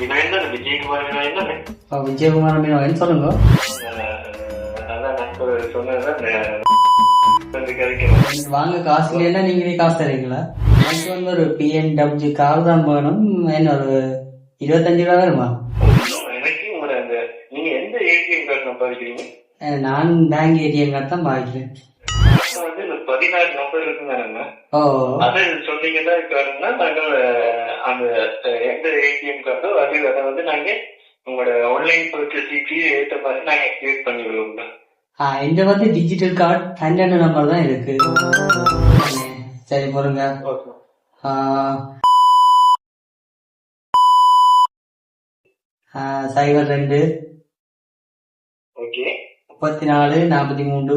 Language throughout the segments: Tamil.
விநாயகன் தானே விஜயகுமார் விநாயகன் தானே விஜயகுமார் மீனவன் சொல்லுங்க? வாங்க காசு இல்லைன்னா நீங்களே காசு தரீங்களா எனக்கு வந்து ஒரு பிஎன்டபிள்யூ கார் தான் வேணும். என்ன ஒரு இருபத்தஞ்சு ரூபா வருமா? நான் பேங்க் ஏடிஎம் கார்டு தான் வந்து பதினாறு நம்பர் இருக்குங்க அதை சொன்னீங்கன்னா காரணம்னா நாங்கள் அந்த எந்த ஏடிஎம் கார்டோ அது அதை வந்து நாங்க உங்களோட ஆன்லைன் பர்ச்சேசிக்கு ஏற்ற மாதிரி நாங்க கிரியேட் பண்ணி விடுவோம் இந்த வந்து டிஜிட்டல் கார்டு பன்னெண்டு நம்பர் தான் இருக்கு. சரி ஆ, சைபர் ரெண்டு. ஓகே முப்பத்தி நாலு நாற்பத்தி மூன்று.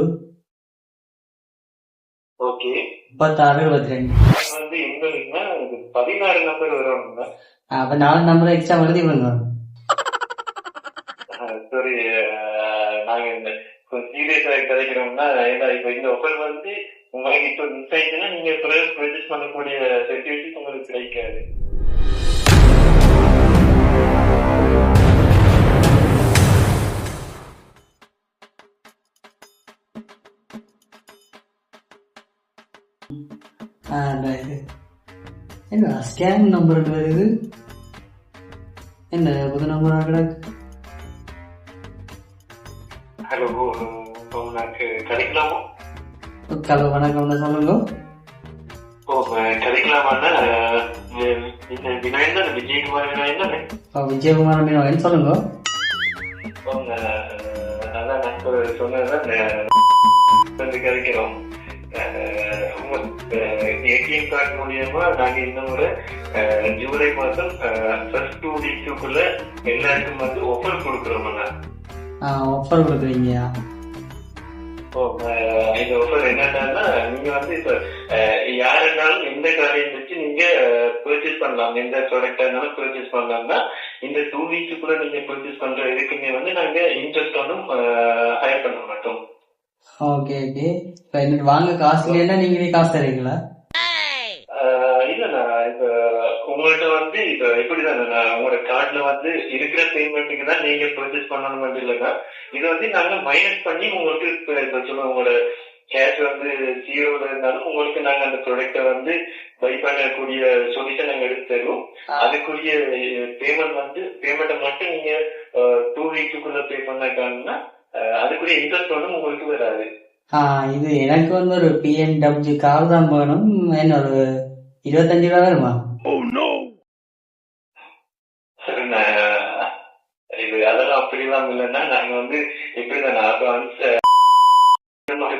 ஓகே முப்பத்தாறு இருபத்தி ரெண்டு வந்து எங்களுக்குன்னா பதினாறு நம்பர் வருவாங்க அப்ப நாலு நம்பர் எக்ஸ்ட்ரா எழுதி விடுங்க சாரி நாங்க இந்த சீரியஸா கிடைக்கிறோம்னா ஏன்னா இப்ப இந்த ஆஃபர் வந்து உங்களுக்கு இப்ப மிஸ் ஆயிடுச்சுன்னா நீங்க பிறகு பர்ச்சேஸ் பண்ணக்கூடிய செக்யூரிட்டி உங்களுக்கு கிடைக்காது. என்ன ஸ்கேன் நம்பர் வருது என்ன புது நம்பர் கிடக்கு ஹலோ உனக்கு கிடைக்கலாமா? ஹலோ வணக்கம் சொல்லுங்க? ஓ கிடைக்கலாமாண்ணா விநாயகன் தானே விஜயகுமார் விநாயகன் தானே விஜயகுமார் மீனவன் சொல்லுங்க. அதான் நான் சொன்னதுதான் வந்து கிடைக்கிறோம். ஏடிஎம் கார்டு மூலியமா நாங்க முறை அஹ், ஜூலை மாசம் ஃபர்ஸ்ட் டூ வீக்ஸுக்குள்ள எல்லாருக்கும் வந்து ஆஃபர் கொடுக்குறோம்ண்ணா ஆஃபர் கொடுக்குறீங்க. ஓ, அஹ், இந்த ஆஃபர் என்னன்னா நீங்க வந்து இப்ப யாருனாலும் எந்த காரியம் வச்சு நீங்க பர்ச்சேஸ் பண்ணலாம். எந்த ப்ராடக்டா இருந்தாலும் பர்ச்சேஸ் பண்ணலாம்னா இந்த டூ வீக்ஸுக்குள்ள நீங்க பர்ச்சேஸ் பண்ற இதுக்குமே வந்து நாங்க இன்ட்ரெஸ்ட் ஒன்றும் ஓகே ஓகே இப்போ எனக்கு வாங்க காசு இல்லைன்னா நீங்களே காசு தரீங்களா இல்லண்ணா இப்ப உங்கள்ட்ட வந்து இப்ப எப்படிதான் உங்களோட கார்டுல வந்து இருக்கிற பேமெண்ட்டுக்கு தான் நீங்க பர்ச்சேஸ் பண்ணணும் மட்டும் இல்லைன்னா இது வந்து நாங்க மைனஸ் பண்ணி உங்களுக்கு இப்ப சொல்லுவோம் உங்களோட கேஷ் வந்து ஜீரோல இருந்தாலும் உங்களுக்கு நாங்க அந்த ப்ராடக்ட்டை வந்து பை பண்ணக்கூடிய சொல்யூஷன் நாங்க எடுத்து தருவோம். அதுக்குரிய பேமெண்ட் வந்து பேமெண்ட்டை மட்டும் நீங்க டூ வீக்குக்குள்ள பே பண்ணாங்கன்னா அதுக்குரிய இன்ட்ரெஸ்ட் வந்து உங்களுக்கு வராது. இது எனக்கு வந்து ஒரு பிஎன்டபிள்யூ கார் தான் வேணும். என்ன ஒரு இருபத்தஞ்சு ரூபா வருமா? நான் இது அதெல்லாம் அப்படிலாம் இல்லைன்னா நாங்க வந்து எப்படிதான் அட்வான்ஸ்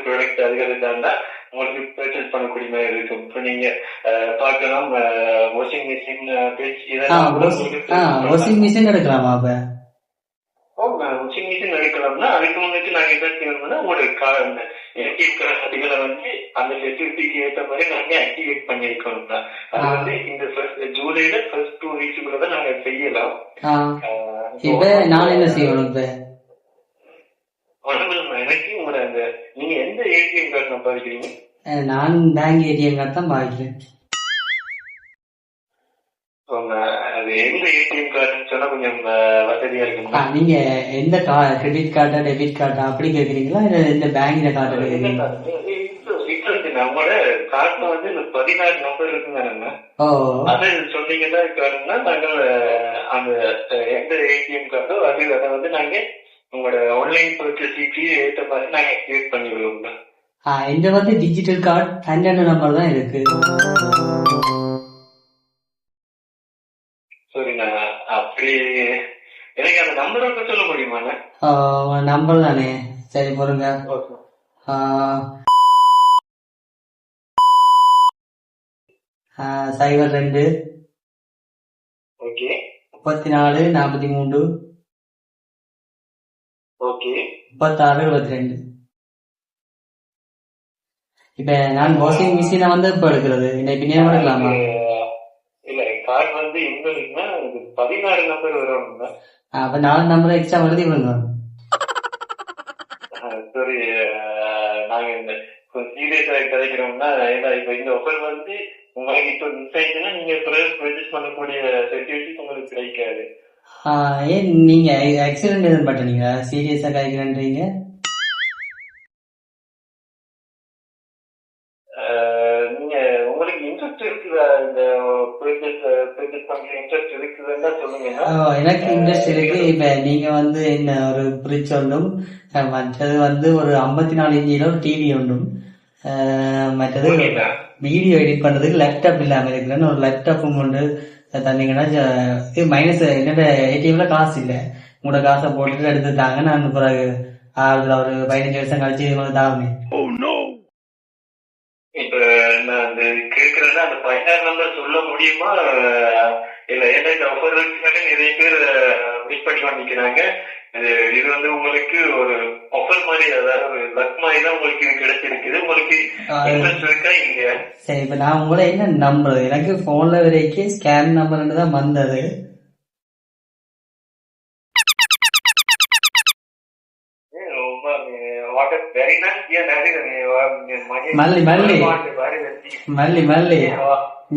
ப்ராடக்ட் அதிகரித்தாண்டா உங்களுக்கு பர்ச்சேஸ் பண்ணக்கூடிய மாதிரி இருக்கும். இப்போ நீங்க பார்க்கலாம் வாஷிங் மிஷின் வாஷிங் மிஷின் எடுக்கலாமா அப்ப? எடுக்கலாம்னா அதுக்கு முன்னாடி நாங்க என்ன செய்யணும்னா அந்த ஏடிஎம் கார்டுகளை வந்து அந்த ஃபெசிலிட்டிக்கு ஏற்ற மாதிரி நாங்க ஆக்டிவேட் பண்ணிருக்கோம்னா அது ஆ. வந்து இந்த ஜூலைல ஃபர்ஸ்ட் டூ வீக்ஸ்க்குள்ள தான் நாங்க செய்யலாம். இப்ப நான் என்ன செய்யணும் எனக்கு உங்களோட அந்த நீங்க எந்த ஏடிஎம் கார்டு நம்பர் இருக்கிறீங்க அஹ் நான் பேங்க் ஏடிஎம் கார்டு தான் பாய்க்கிறேன் நீங்க எந்த கிரெடிட் கார்டா டெபிட் கார்டா அப்படி கேக்குறீங்களா? இல்ல இந்த பேங்க்ல கார்டு கேக்குறீங்களா? நம்மளோட கார்டுல வந்து பதினாறு நம்பர் இருக்குங்க ஓ. அதை சொன்னீங்கன்னா காரணம்னா நாங்கள் அஹ், அந்த எந்த ஏடிஎம் கார்டோ அது அதை வந்து நாங்க உங்களோட ஆன்லைன் பர்ச்சேசிக்கு ஏற்ற மாதிரி நாங்க கிரியேட் பண்ணி விடுவோம் இந்த வந்து டிஜிட்டல் கார்டு பன்னெண்டு நம்பர் தான் இருக்கு. சரி நான் அப்படி எனக்கு அந்த நம்பர் வந்து சொல்ல முடியுமாண்ணா நம்பர் தானே. சரி ஆ, சைபர் ரெண்டு. ஓகே. முப்பத்தி நாலு நாற்பத்தி மூன்று ஓகே. முப்பத்தாறு இருபத்தி ரெண்டு இப்ப நான் வாஷிங் மிஷினை வந்து இப்ப எடுக்கிறது. இன்னைக்கு பின்னாடி எடுக்கலாமா? கார்டு வந்து எங்களுக்குன்னா பதினாறு நம்பர் ஆ, அப்ப நாலு நம்பர் எக்ஸ்ட்ரா எழுதி விடுங்க சரி நாங்க இந்த சீரியஸா கதைக்கிறோம்னா ஏன்னா இப்ப இந்த ஆஃபர் வந்து உங்களுக்கு இப்ப மிஸ் ஆயிடுச்சுன்னா நீங்க பர்ச்சேஸ் பண்ணக்கூடிய செக்யூரிட்டி உங்களுக்கு கிடைக்காது. ஏன் நீங்க ஆக்சிடென்ட் எதுவும் பட்டீங்களா சீரியஸா காய்க்கிறேன்றீங்க எனக்கு இன்ட்ரெஸ்ட் இருக்கு. இப்ப நீங்க வந்து என்ன ஒரு ஃப்ரிட்ஜ் ஒன்றும் மற்றது வந்து ஒரு ஐம்பத்தி நாலு இன்ச்சில ஒரு டிவி ஒன்றும் மற்றது வீடியோ எடிட் பண்றதுக்கு லேப்டாப் இல்லாம இருக்குன்னு ஒரு லேப்டாப்பும் கொண்டு தந்தீங்கன்னா மைனஸ் என்னோட ஏடிஎம்ல காசு இல்ல. உங்களோட காசை போட்டுட்டு எடுத்து தாங்க நான் பிறகு ஆறுதல் ஒரு பதினஞ்சு வருஷம் கழிச்சு தாங்க நான் அந்த கேக்குறேன்னா அந்த பதினாறு நம்பர் சொல்ல முடியுமா? இல்ல ஏன்னா இந்த இருக்குனாலே நிறைய பேர் மிஸ் பண்ணி பண்ணிக்கிறாங்க இது வந்து உங்களுக்கு ஒரு ஆஃபர் மாதிரி அதாவது லக் மாதிரி தான் உங்களுக்கு இது கிடைச்சிருக்குது. உங்களுக்கு இன்ட்ரெஸ்ட் இருக்கா இங்க சரி இப்ப நான் உங்களை என்ன நம்புறது? எனக்கு போன்ல வரைக்கும் ஸ்கேன் நம்பர்னு தான் வந்தது. நிறைய மல்லி, மல்லி. மல்லி. மல்லி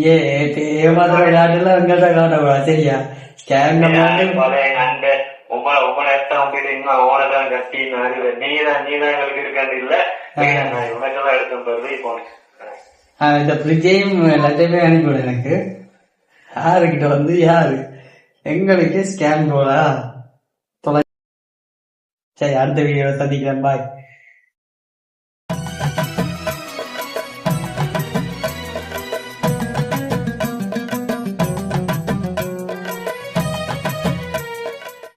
ஏ இப்ப ஏமாத்துற விளையாட்டுல எங்கள்கிட்ட காட்டக்கூடாது சரியா? ஸ்கேன் நம்பர் இந்த ஃப்ரிட்ஜையும் எல்லாத்தையுமே அனுப்பிவிடு எனக்கு. யாருக்கிட்ட வந்து யாரு? எங்களுக்கு போலா தொலை சரி அடுத்த வீடியோ சந்திக்கிறேன் பாய்